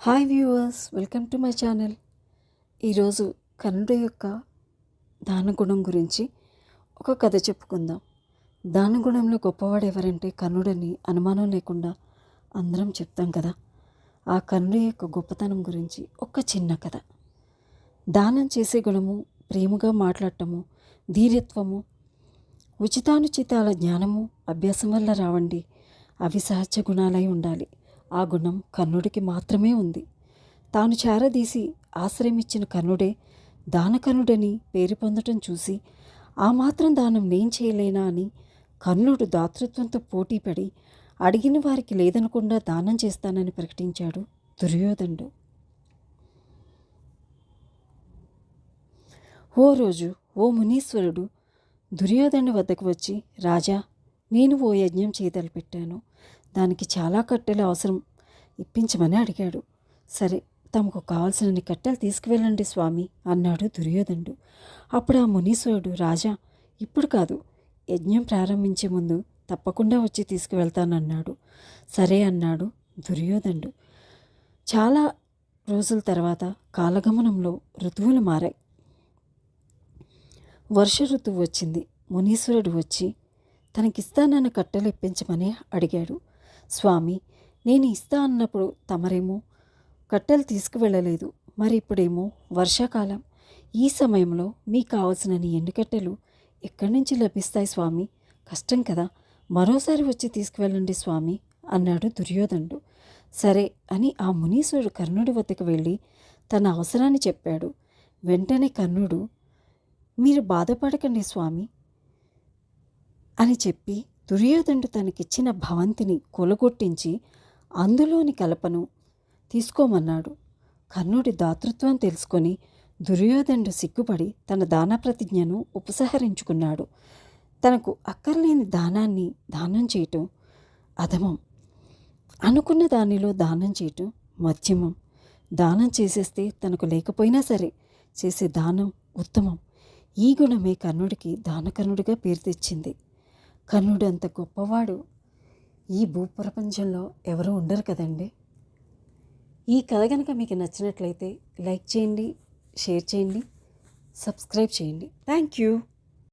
Hi viewers welcome to my channel. ఈరోజు కర్ణుడి యొక్క దానగుణం గురించి ఒక కథ చెప్పుకుందాం. దానగుణంలో గొప్పవాడు ఎవరంటే కర్ణుడని అనుమానం లేకుండా అందరం చెప్తాం కదా. ఆ కర్ణుడి యొక్క గొప్పతనం గురించి ఒక చిన్న కథ. దానం చేసే గుణము ప్రేమగా మాట్లాడటము ధీరత్వము ఉచితానుచితాల జ్ఞానము అభ్యాసం వల్ల రావండి. అవి సహజ గుణాలై ఉండాలి. ఆ గుణం కర్ణుడికి మాత్రమే ఉంది. తాను చేరదీసి ఆశ్రయమిచ్చిన కర్ణుడే దానకర్ణుడని పేరు పొందటం చూసి ఆ మాత్రం దానం నేను చేయలేనా అని కర్ణుడు దాతృత్వంతో పోటీపడి అడిగిన వారికి లేదనకుండా దానం చేస్తానని ప్రకటించాడు దుర్యోధనుడు. ఓ రోజు ఓ మునీశ్వరుడు దుర్యోధను వద్దకు వచ్చి రాజా నేను ఓ యజ్ఞం చేయదలిపెట్టాను దానికి చాలా కట్టెలు అవసరం. ఇప్పించమని అడిగాడు. సరే తమకు కావలసినన్ని కట్టెలు తీసుకువెళ్ళండి స్వామి అన్నాడు దుర్యోధనుడు. అప్పుడు ఆ మునీశ్వరుడు రాజా ఇప్పుడు కాదు యజ్ఞం ప్రారంభించే ముందు తప్పకుండా వచ్చి తీసుకువెళ్తానన్నాడు. సరే అన్నాడు దుర్యోధనుడు. చాలా రోజుల తర్వాత కాలగమనంలో ఋతువులు మారాయి. వర్ష ఋతువు వచ్చింది. మునీశ్వరుడు వచ్చి తనకిస్తానన్న కట్టెలు ఇప్పించమని అడిగాడు. స్వామి నేను ఇస్తా అన్నప్పుడు తమరేమో కట్టెలు తీసుకువెళ్ళలేదు. మరి ఇప్పుడేమో వర్షాకాలం. ఈ సమయంలో మీకు కావలసినన్ని ఎండుకట్టెలు ఎక్కడి నుంచి లభిస్తాయి స్వామి? కష్టం కదా. మరోసారి వచ్చి తీసుకువెళ్ళండి స్వామి అన్నాడు దుర్యోధనుడు. సరే అని ఆ మునీశ్వరుడు కర్ణుడి వద్దకు వెళ్ళి తన అవసరాన్ని చెప్పాడు. వెంటనే కర్ణుడు మీరు బాధపడకండి స్వామి అని చెప్పి దుర్యోధనుడు తనకిచ్చిన భవంతిని కొలగొట్టించి అందులోని కలపను తీసుకోమన్నాడు. కర్ణుడి దాతృత్వం తెలుసుకొని దుర్యోధనుడు సిగ్గుపడి తన దాన ప్రతిజ్ఞను ఉపసంహరించుకున్నాడు. తనకు అక్కర్లేని దానాన్ని దానం చేయటం అధమం. అనుకున్న దానిలో దానం చేయటం మధ్యమం. దానం చేసేస్తే తనకు లేకపోయినా సరే చేసే దానం ఉత్తమం. ఈ గుణమే కర్ణుడికి దానకర్ణుడిగా పేరు తెచ్చింది. కర్ణుడు అంత గొప్పవాడు. ఈ భూప్రపంచంలో ఎవరు ఉండరు కదండి. ఈ కథ కనుక మీకు నచ్చినట్లయితే లైక్ చేయండి షేర్ చేయండి సబ్స్క్రైబ్ చేయండి. Thank you.